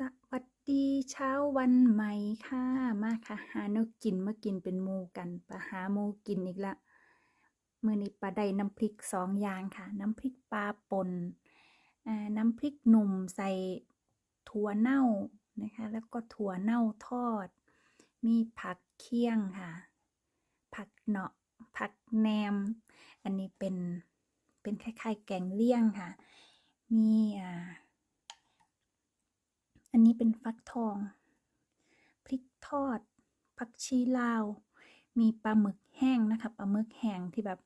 สวัสดีเช้าวันใหม่ค่ะ มาค่ะ หาแนวกินเมากินเป็นมูกันไปหามูกินอีกละมือนี้ปลาได้น้ำพริกสองอย่างค่ะ น้ำพริกปลาป่นน้ำพริกหนุ่มใส่ถั่วเน่านะคะ แล้วก็ถั่วเน่าทอด มีผักเคี่ยงค่ะ ผักเนาะผักแนม อันนี้เป็นเป็นคล้ายๆ แกงเลี่ยงค่ะ มีอ่า นนี้เป็นฟักทอง พริกทอด ผักชีลาว มีปลาหมึกแห้งนะคะปลาหมึกแห้งที่แบบ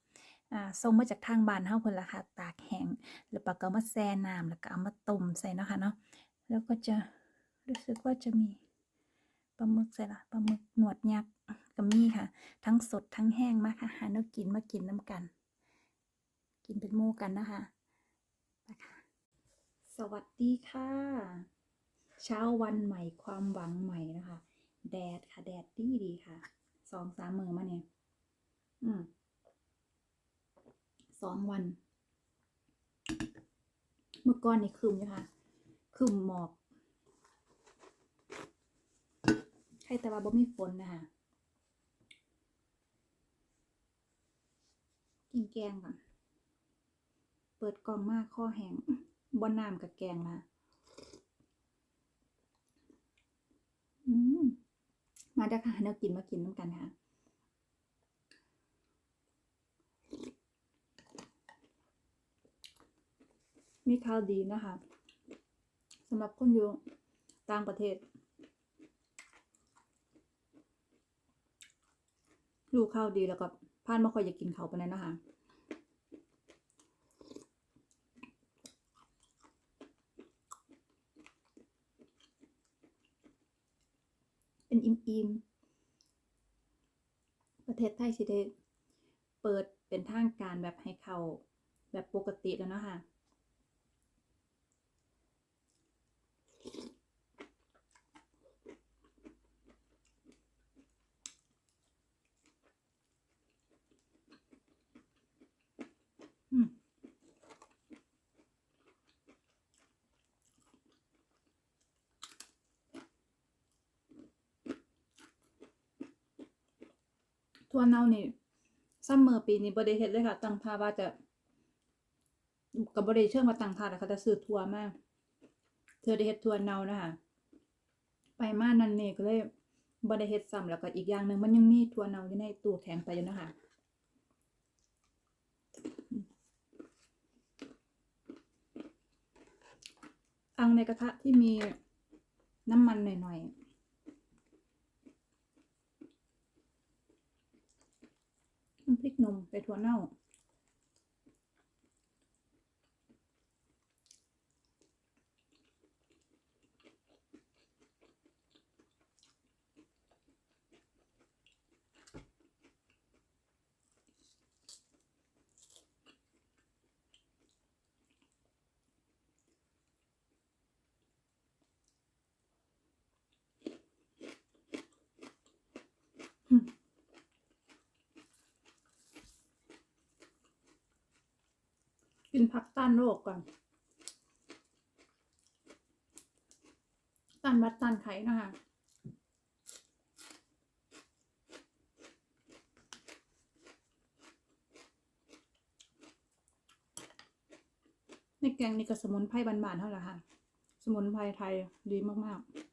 อ่าส่งมาจากทางบ้านเฮาเพิ่นล่ะค่ะ ตากแห้งแล้วปลาก็เอมาแช่น้ำแล้วก็เอามาต้มใส่นะคะเนาะแล้วก็จะรู้สึกว่าจะมีปลาหมึกใส่ละปลาหมึกหนวดยักษ์ก็มีค่ะ ทั้งสดทั้งแห้งมาค่ะหาแนวกินมากินน้ำกัน กินเป็นหมู่กันนะคะไปค่ะ สวัสดีค่ะ เช้าวันใหม่ความหวังใหม่นะคะ แดดค่ะ แดดดีดีค่ะสองสามมือมาเนี่ยอืมสองวัน เมื่อก่อนนี่ครึมนะคะครึมหมอกใช่แต่ว่าบ่มีฝนนะคะกินแกงก่อน เปิดกล่องมากข้อแห้งบนน้ำกับแกงนะ อืม มาด้ค่ะแนวกินมากินน้ำกันค่ะมีข่าวดีนะคะสำหรับคนอยู่ต่างประเทศรู้ข่าวดีแล้วก็พานมาคอยอยากกินเขาไปานนั้นนะคะ เป็นอิมอิมประเทศไทยสิได้เปิดเป็นทางการแบบให้เขาแบบปกติแล้วเนาะค่ะม ทัวร์เน่านี่ซัมเมอร์ปีนี้บ่ได้เฮ็ดเลยค่ะ ตั้งท่าว่าจะก็บ่ได้เชิงว่าตั้งท่าแล้วเขาจะซื้อทัวร์มาเธอได้เฮ็ดทัวร์เน่านะคะไปมานั่นนี่ก็เลยบ่ได้เฮ็ดซ้ำแล้วก็อีกอย่างหนึ่งมันยังมีทัวร์เน่าอยู่ในตู้แข็งไปอยู่นะคะอังในกระทะที่มีน้ำมันหน่อยๆ น้ำ พริกนมไปถั่วเน่า กิน ผักต้านโรคก่อน ต้านวัดต้านไข้นะคะในแกงนี่ก็สมุนไพรบานๆเท่าไหร่ค่ะ สมุนไพรไทยดีมากๆ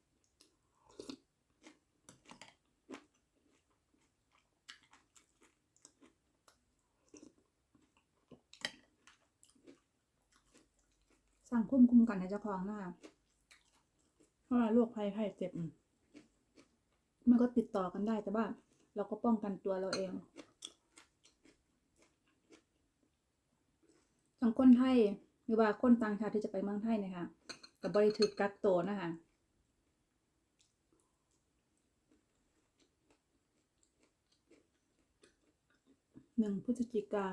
คุ้มคุ้มกันให้เจ้าของนะคะเพราะว่าโรคภัยไข้เจ็บมันก็ติดต่อกันได้แต่ว่า เราก็ป้องกันตัวเราเองทั้งคนไทยหรือว่าคนต่างชาติที่จะไปเมืองไทยเนะคะกับบริถึกกักตัวนะคะหนึ่งพฤศจิกา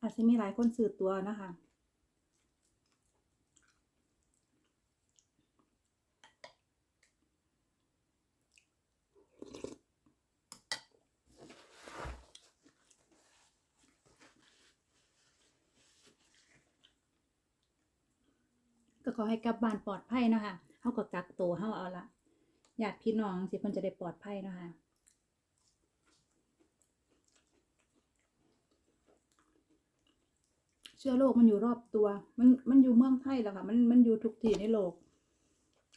อาจจะมีหลายคนสื่อตัวนะคะก็ขอให้กลับบ้านปลอดภัยนะคะเฮาก็กักตัวเฮาเอาละญาติพี่น้องสิเพิ่นจะได้ปลอดภัยนะคะ เชื้อโรคมันอยู่รอบตัว มันมันอยู่เมืองไทยแล้วค่ะ มันมันอยู่ทุกที่ในโลก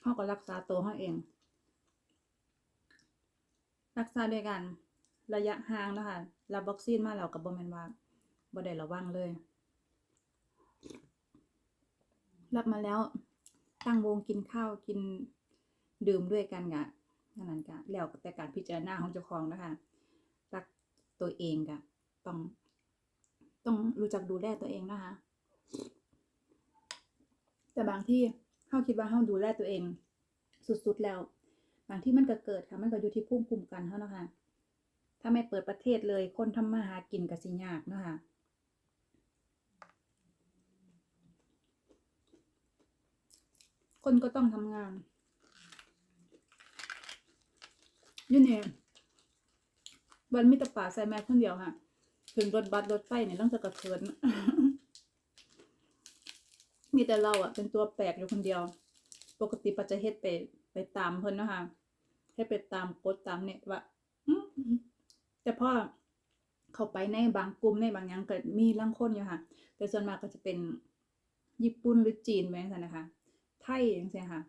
เขาก็รักษาตัวเขาเอง รักษาด้วยกัน ระยะห่างนะคะรับวัคซีนมาแล้วกับบอมแมนว่าบ่ได้ระวังเลย รับมาแล้วตั้งวงกินข้าวกินดื่มด้วยกันกะนั่นนั่นกะแล้วแต่การพิจารณาของเจ้าของนะคะรักตัวเองกะต้อง ต้องรู้จักดูแลตัวเองนะคะแต่บางที่เขาคิดว่าเขาดูแลตัวเอง สุดๆแล้ว บางที่มันก็เกิดค่ะ มันก็อยู่ที่ภูมิคุ้มกันเขานะคะ ถ้าไม่เปิดประเทศเลย คนทำมาหากินก็สิยากนาะคะคนก็ต้องทำงานยี่นี่วันมิตรป่าใส่แม่คนเดียวค่ะ ถึงรถบัสรถไฟเนี่ยต้องจะกระเทินมีแต่เราอะเป็นตัวแปลกอยู่คนเดียว ปกติปัจจะเฮ็ดไปไปตามเพิ่นนะคะให้ไปตามกดตามเนี่ยว่าแต่พอเข้าไปในบางกลุ่มในบางอย่างก็มีลังคนอยู่ค่ะ แต่ส่วนมากก็จะเป็นญี่ปุ่นหรือจีนแม่นนะคะ ไทยอย่างเงี้ยค่ะ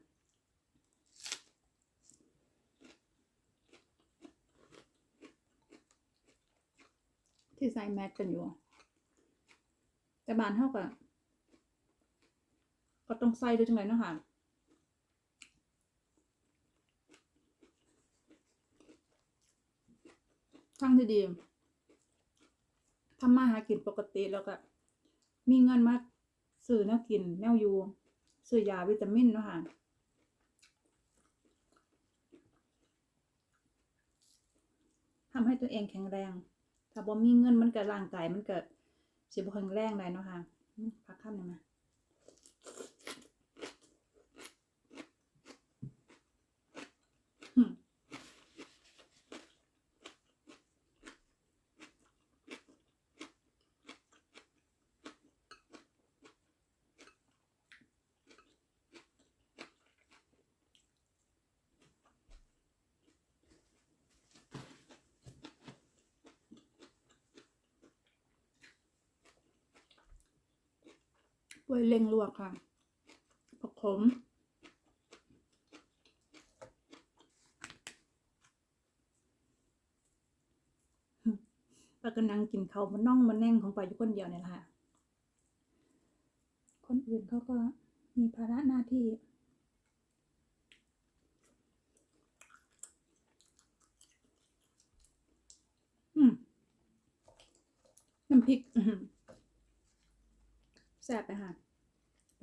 ที่ใส่แมสกันอยู่ แต่บานเท่ากับก็ต้องใส่ด้วยจังไรเนาะค่ะทั้งที่ดีทำมาหากินปกติแล้วก็มีเงินมาซื้อแนวกินแนวยูซื้อยาวิตามินเนาะค่ะทำให้ตัวเองแข็งแรง ถ้าบ่มีเงินมันก็ร่างกายมันก็สิบ่แข็งแรงได้เนาะค่ะพักคำหนึ่งมาอืมป่วย เล็งลวกค่ะผักขมปากกนังกินเขามันน่องมันแน่งของปลาอยู่คนเดียวเนี่ยแหละค่ะ คนอื่นเขาก็มีภาระหน้าที่ อืม น้ำพริกแซ่บไปค่ะ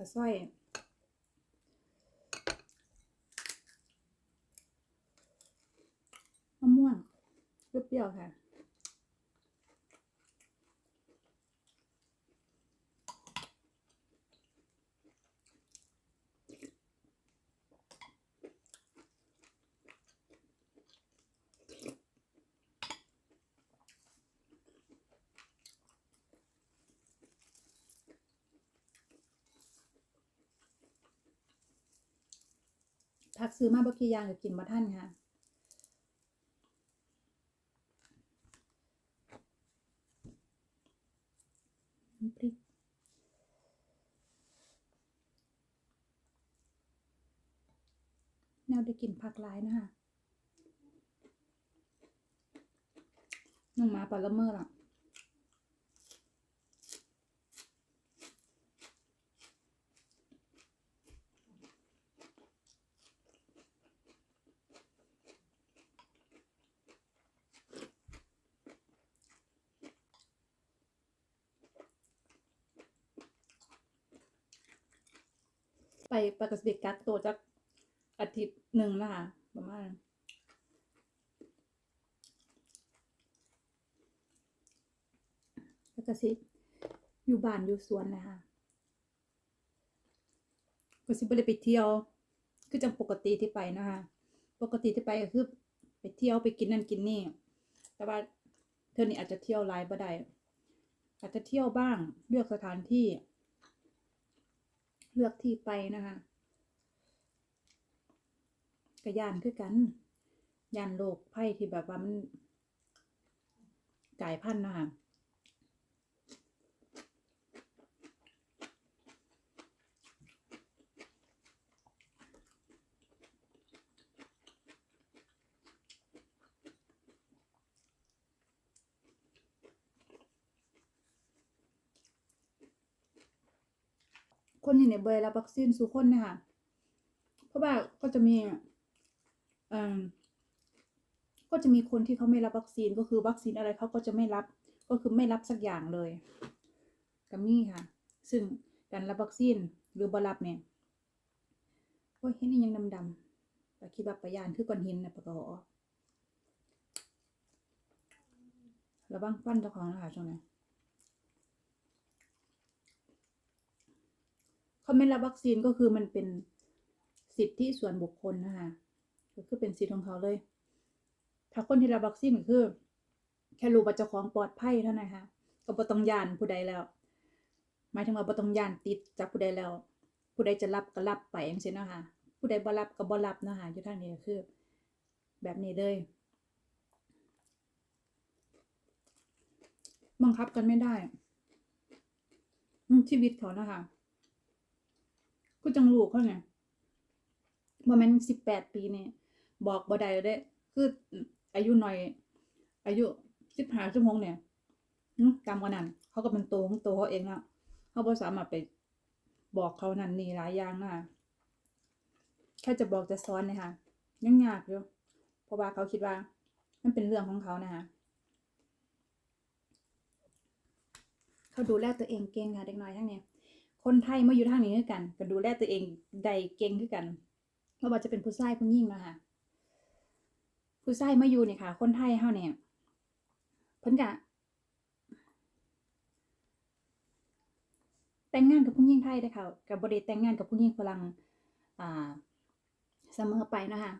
ปลาสร้อยมะม่วงเปรี้ยวๆค่ะ ผักซื้อมาบกี่อย่างก็กินมาท่านค่ะน้ำพริกแนวได้กินผักหลายนะคะน้องมาปลาละเมอล่ะ ไปปกติกักตัวจักอาทิตย์หนึ่งนะคะประมาณแล้วก็สิอยู่บ้านอยู่สวนนะคะก็สิบ่ได้ไปเที่ยว คือจังปกติที่ไปนะคะปกติที่ไปก็คือไปเที่ยวไปกินนั่นกินนี่ แต่ว่าเธอนี่อาจจะเที่ยวหลายบ่ได้อาจจะเที่ยวบ้างเลือกสถานที่ เลือกที่ไปนะคะกระยานคือกันยานโลกไพ่ที่แบบว่ามันกลายพันธุ์นะคะ คนที่เนี่ยเบยรับวัคซีนสู่คนเนี่ยค่ะเพราะว่าก็จะมีอ่อก็จะมีคนที่เขาไม่รับวัคซีนก็คือวัคซีนอะไรเขาก็จะไม่รับก็คือไม่รับสักอย่างเลยกัมีค่ะ ซึ่งการรับวัคซีนหรือบรับเนี่ยโอ้ยเห็นอีหยังดำๆแต่คิดว่าประยานคือก้อนหินนะปะกอระวังฟันเจ้าของนะคะช่วงนี้ เขาไม่รับวัคซีนก็คือมันเป็นสิทธิส่วนบุคคลนะคะก็คือเป็นสิทธิของเขาเลย ถ้าคนที่รับวัคซีนก็คือ แค่รู้ว่าเจ้าของปลอดภัยเท่านั้นค่ะก็บ่ต้องยานผู้ใดแล้ว หมายถึงว่าบ่ต้องยานติดจากผู้ใดแล้ว ผู้ใดจะรับก็รับไปจังซี่เนาะค่ะผู้ใดบ่รับก็บ่รับนะคะอยู่ทางนี้ก็คือ แบบนี้เลยบังคับกันไม่ได้ชีวิตเขานะคะ ก็จังลูกเขาไงบ่แม่นสิบแปดปีนี่บอกบ่ได้เลยเด้ คืออายุหน่อย อายุสิบห้าสิบหกเนี่ยกรรมกว่านั้นเขาก็เป็นโตของโตเขาเองแล้วเขาบ่สามารถไปบอกเขานั่นนี่หลายอย่างนะแค่จะบอกจะสอนเนี่ยค่ะยังยากอยู่เพราะว่าเขาคิดว่า มันเป็นเรื่องของเขานะคะเขาดูแลตัวเองเก่งค่ะเด็กน้อยทั้งเนี้ย คนไทยมาอยู่ทางนี้คือกัน ก็ดูแลตัวเองได้เก่งคือกันไม่ว่าจะเป็นผู้ชายผู้หญิงนะคะผู้ชายมาอยู่เนี่ยค่ะ คนไทยเฮาเนี่ยเพิ่นกะแต่งงานกับผู้หญิงไทยได้ค่ะกับบริแต่งงานกับผู้หญิงฝรั่งอ่าเสมอไปนะคะ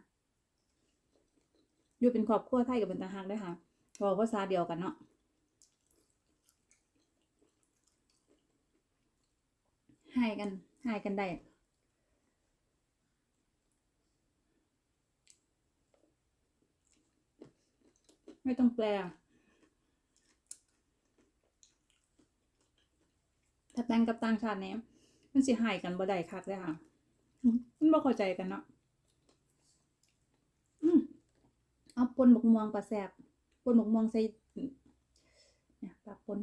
อยู่เป็นครอบครัวไทยกับเป็นต่างหากด้วยค่ะบอกภาษาเดียวกันเนาะ หายกันหายกันได้ไม่ต้องแปล ถ้าแต่งกับต่างชาติเนี่ยมันสิหายกันบ่ได้คักเลยค่ะอืมมันบ่เข้าใจกันเนาะอืมเอาปนบกม่วงปลาแสบปนบกม่วงใส่เนี่ยปลาปน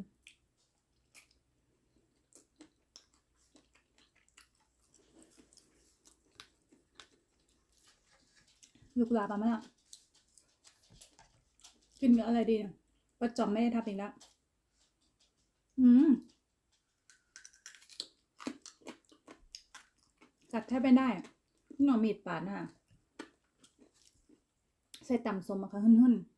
ลูกหลาบมาแล้วกินกับอะไรดีเนี่ยประจอมไม่ได้ทำอีกแล้วอืมกัดแทบไม่ได้หน่อมีดปาดน่ะ ใส่ต่ำสมมาค่ะหึ่นๆ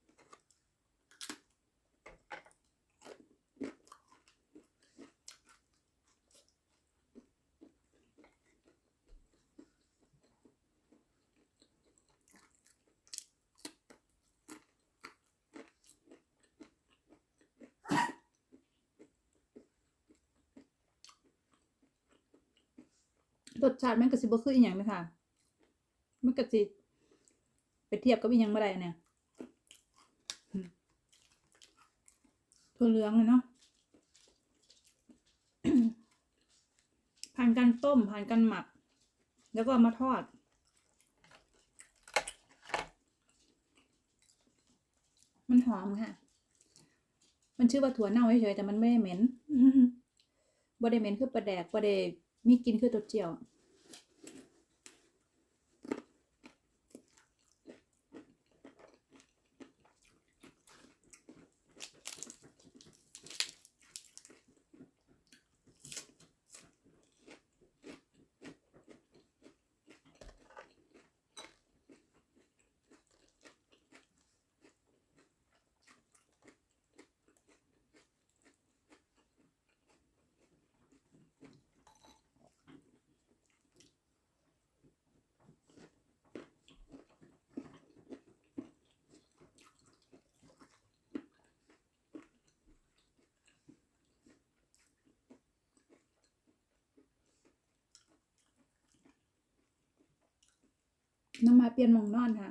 รสชาติมันก็สิบ่คืออีหยังนะคะมันก็สิไปเทียบกับอีหยังบ่ได้เนี่ยถั่วเหลืองเลยเนาะผ่านการต้มผ่านการหมัก แล้วก็มาทอด มันหอมค่ะ มันชื่อว่าถั่วเน่าเฉยๆแต่มันไม่ได้เหม็นบ่ได้เหม็นคือปลาแดกบ่ได้มีกินคือตัวเจียว น้องมาเปลี่ยนมองนอนค่ะ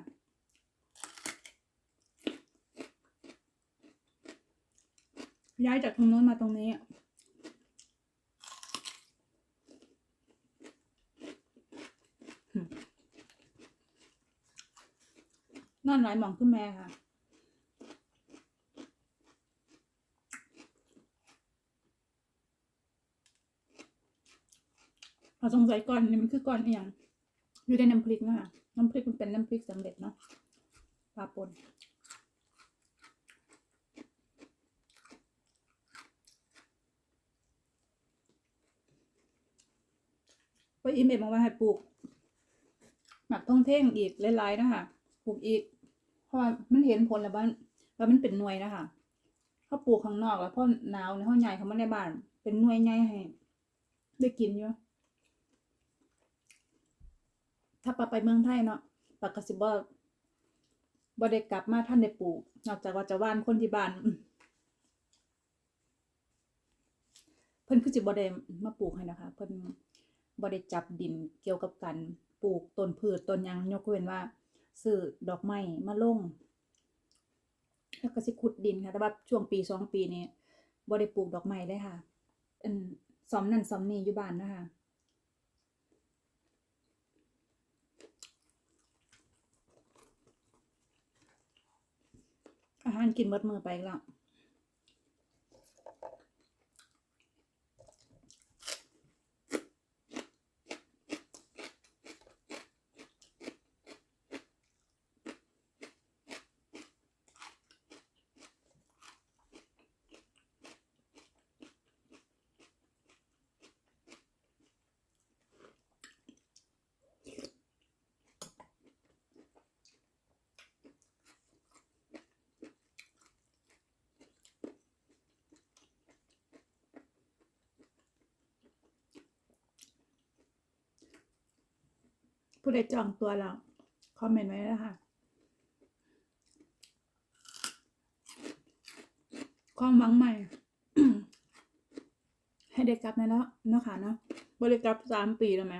ย้ายจากตรงโน้นมาตรงนี้ นอนหลายมองขึ้นแม่ค่ะเราสงสัยก่อนนี่มันคือก่อนอย่างอยู่ในน้ำพริกนะคะ น้ำพริกมันเป็นน้ำพริกสำเร็จเนาะปลาปนไปอีเมลมาว่าให้ปลูก หมักท่องเท่งอีกหลายๆนะคะปลูกอีก เพราะว่ามันเห็นผลแล้วบ้านแล้วมันเป็นหน่วยนะคะเขาปลูกข้างนอกแล้วพอหนาวในห้องใหญ่เขาไมาในบ้าน เป็นหน่วยใหญ่ให้ได้กินอยู่ ถ้าปาไปเมืองไทยเนาะปากกสิบ่บ่ได้กลับมาท่านได้ปลูก นอกจากว่าจะว่านคนที่บ้านเพิ่นคือสิบ่ได้มาปลูกให้นะคะ เพิ่นบ่ได้จับดินเกี่ยวกับการปลูกต้นพืชต้นยังยกเว้นว่าซื้อดอกไม้มาลงแล้วก็สิขุดดินค่ะ แต่ว่าช่วงปีสองปีนี้บ่ได้ปลูกดอกไม้เลยค่ะอันซ้อมนั่นซ้อมนี่อยู่บ้านนะคะ อาหารกินหมดมือไปอีกแล้ว ผู้ใดจองตัวแล้วคอมเมนต์ไว้นะคะความหวังใหม่ ให้ได้กลับในแล้วเนาะค่ะเนาะบริกลับสามปีแล้วไหม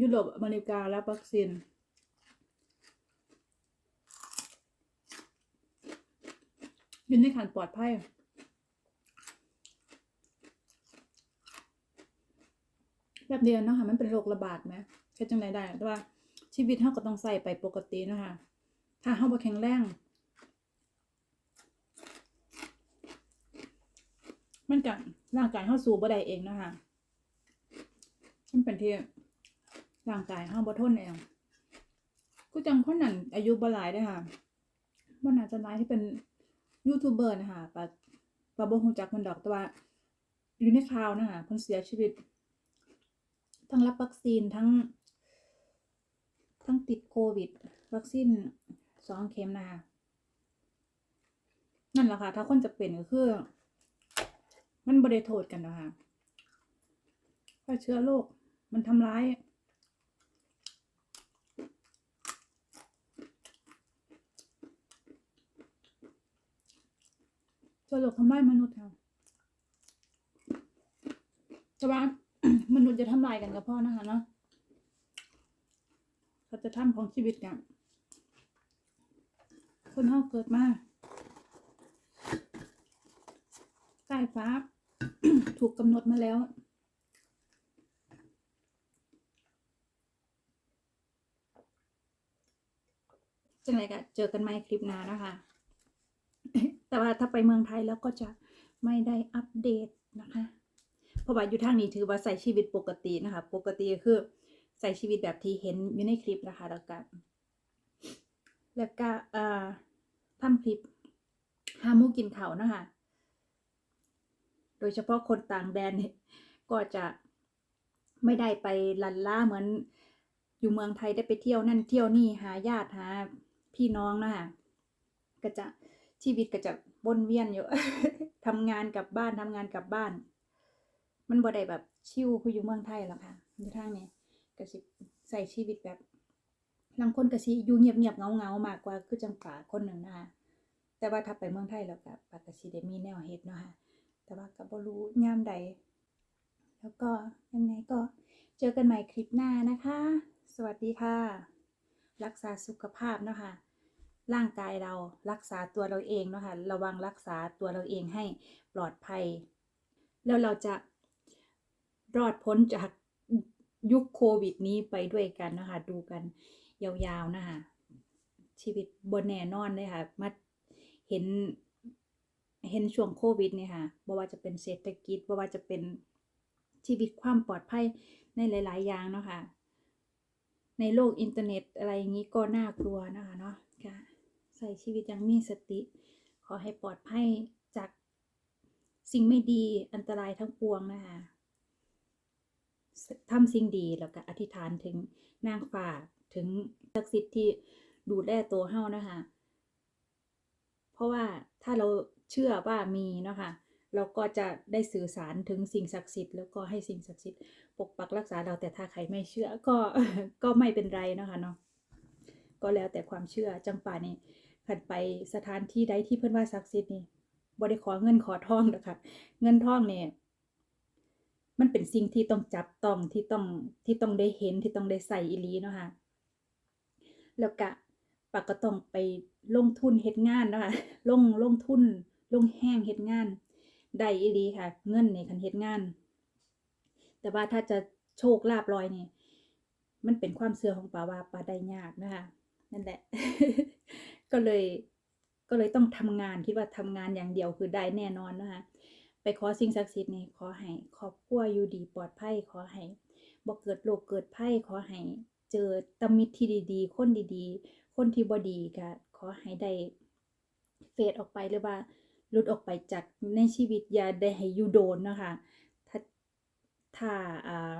ยุโรปอเมริกาและวัคซีนอยู่ในขันปลอดภัย แบบเดียวเนาะค่ะมันเป็นโรคระบาดไหมแค่จังไรได้แต่ว่าชีวิตเราก็ต้องใส่ไปปกตินะคะถ้าเราบ่แข็งแรง มันกับร่างกายเราสู้บ่ได้เองนะคะมันเป็นที่ร่างกายเราบ่ทนเองก็จังคนนั้นอายุบ่หลายเด้ค่ะบ่น่าจะหลายที่เป็นยูทูบเบอร์นะคะปะปะบ่ฮู้จักมันดอกแต่ว่าอยู่ในข่าวนะคะเพิ่นเสียชีวิต ทั้งรับวัคซีนทั้ง ทั้งติดโควิด วัคซีนสองเข็มนะคะนั่นแหละค่ะ ถ้าคนจะเป็นก็คือ มันบริโทษกันนะคะเพราะเชื้อโรคมันทำร้าย เชื้อโรคทำร้ายมนุษย์ค่ะแต่ว่า มนุษย์จะทำลายกันกับพ่อนะคะเนาะเขาจะทำของชีวิตกัน คนเฮาเกิดมาใต้ฟ้า ถูกกำหนดมาแล้วจังไรก็เจอกันใหม่คลิปหน้านะคะ แต่ว่าถ้าไปเมืองไทยแล้วก็จะไม่ได้อัปเดตนะคะ เพราะว่าอยู่ทางนี้ถือว่าใส่ชีวิตปกตินะคะ ปกติก็คือใส่ชีวิตแบบที่เห็นอยู่ในคลิปนะคะ แล้วก็แล้วก็เอ่อทำคลิปห้าหมูกินเขานะคะ โดยเฉพาะคนต่างแดนเนี่ยก็จะไม่ได้ไปลันล่าเหมือนอยู่เมืองไทยได้ไปเที่ยวนั่นเที่ยวนี่หาญาติหาพี่น้องนะคะก็จะชีวิตก็จะวนเวียนอยู่ทำงานกลับบ้านทำงานกลับบ้าน มันบ่ได้แบบชิวคืออยู่เมืองไทยหรอกค่ะอยู่ทางนี้ก็สิใส่ชีวิตแบบบางคนก็สิอยู่เงียบๆเงาๆมากกว่าคือจังป่าคนหนึ่งนะคะแต่ว่าถ้าไปเมืองไทยแล้วก็ปากก็สิได้มีแนวเฮ็ดเนาะค่ะแต่ว่าก็บ่รู้ยามใด แล้วก็ยังไงก็เจอกันใหม่คลิปหน้านะคะ สวัสดีค่ะ รักษาสุขภาพเนาะคะร่างกายเรารักษาตัวเราเองเนาะค่ะระวังรักษาตัวเราเองให้ปลอดภัย แล้วเราจะ รอดพ้นจากยุคโควิดนี้ไปด้วยกันนะคะดูกันยาวๆนะคะชีวิตบนแน่นอนเลยค่ะมาเห็นเห็นช่วงโควิดเนี่ยค่ะบ่ว่าจะเป็นเศรษฐกิจบ่ว่าจะเป็นชีวิตความปลอดภัยในหลาย ๆ อย่างเนาะค่ะ ในโลกอินเทอร์เน็ตอะไรอย่างนี้ก็น่ากลัวนะคะเนาะค่ะใส่ชีวิตอยังมีสติ ขอให้ปลอดภัยจากสิ่งไม่ดีอันตรายทั้งปวงนะคะ ทำสิ่งดีแล้วก็อธิษฐานถึงนางฟ้าถึงศักดิ์สิทธิ์ที่ดูแลตัวเฮานะคะเพราะว่าถ้าเราเชื่อว่ามีเนาะคะเราก็จะได้สื่อสารถึงสิ่งศักดิ์สิทธิ์แล้วก็ให้สิ่งศักดิ์สิทธิ์ปกปักรักษาเราแต่ถ้าใครไม่เชื่อก็ก็ไม่เป็นไรนะคะเนาะก็แล้วแต่ความเชื่อจังป่านี่ขันไปสถานที่ใดที่เพื่อนว่าศักดิ์สิทธิ์นี่บ่ได้ขอเงินขอทองนะคะเงินทองเนี่ย มันเป็นสิ่งที่ต้องจับต้องที่ต้องที่ต้องได้เห็นที่ต้องได้ใส่อีลีเนาะค่ะแล้วก็ปากก็ต้องไปลงทุนเฮ็ดงานเนาะคะลงลงทุนลงแห้งเฮ็ดงานได้อีลีค่ะ เงินในคันเฮ็ดงาน แต่ว่าถ้าจะโชคลาภลอยนี่มันเป็นความเชื่อของป่าว่าป่าได้ยากนะคะนั่นแหละ ก็เลยก็เลยต้องทำงานคิดว่าทำงานอย่างเดียวคือได้แน่นอนนะคะ ไปขอสิ่งศักดิ์สิทธิ์นี่ขอให้ครอบครัวอยู่ดีปลอดภัยขอให้บ่เกิดโรคเกิดภัยขอให้เจอตมิตรที่ดีๆ คนดีๆ คนที่บ่ดีก็ขอให้ได้เฟดออกไปหรือว่าหลุดออกไปจากในชีวิตอย่าได้ให้อยู่โดนนะคะถ้าถ้าอ่า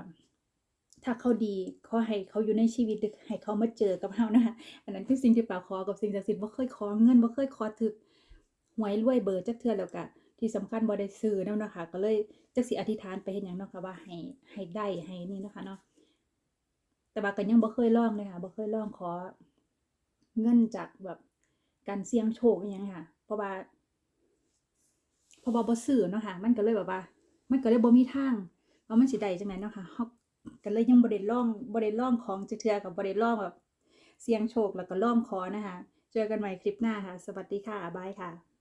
ถ้าเขาดีขอให้เขาอยู่ในชีวิตให้เขามาเจอกับเรานะคะอันนั้นคือสิ่งที่ป่าขอกับสิ่งศักดิ์สิทธิ์บ่เคยขอเงินบ่เคยขอถึกหวยรวยเบอร์จักเทือแล้วก็ ที่สำคัญบ่ได้ซื้อนำเนาะคะก็เลยจักสิอธิษฐานไปเฮ็ดหยังเนาะค่ะว่าให้ให้ได้ให้นี่นะคะเนาะแต่ว่าก็ยังบ่เคยลองเลยค่ะบ่เคยลองขอ เงินจากแบบการเสี่ยงโชคอหยังค่ะ เพราะว่าเพราะว่าบ่ซื้อเนาะค่ะมันก็เลยแบบว่า มันก็เลยบ่มีทางว่ามันสิได้จังไดเนาะค่ะเฮาก็เลยยังบ่ได้ลองบ่ได้ลองของจักเทือกับบ่ได้ลองแบบเสี่ยงโชคแล้วก็ลองขอนะคะ เจอกันใหม่คลิปหน้าค่ะ สวัสดีค่ะ บายค่ะ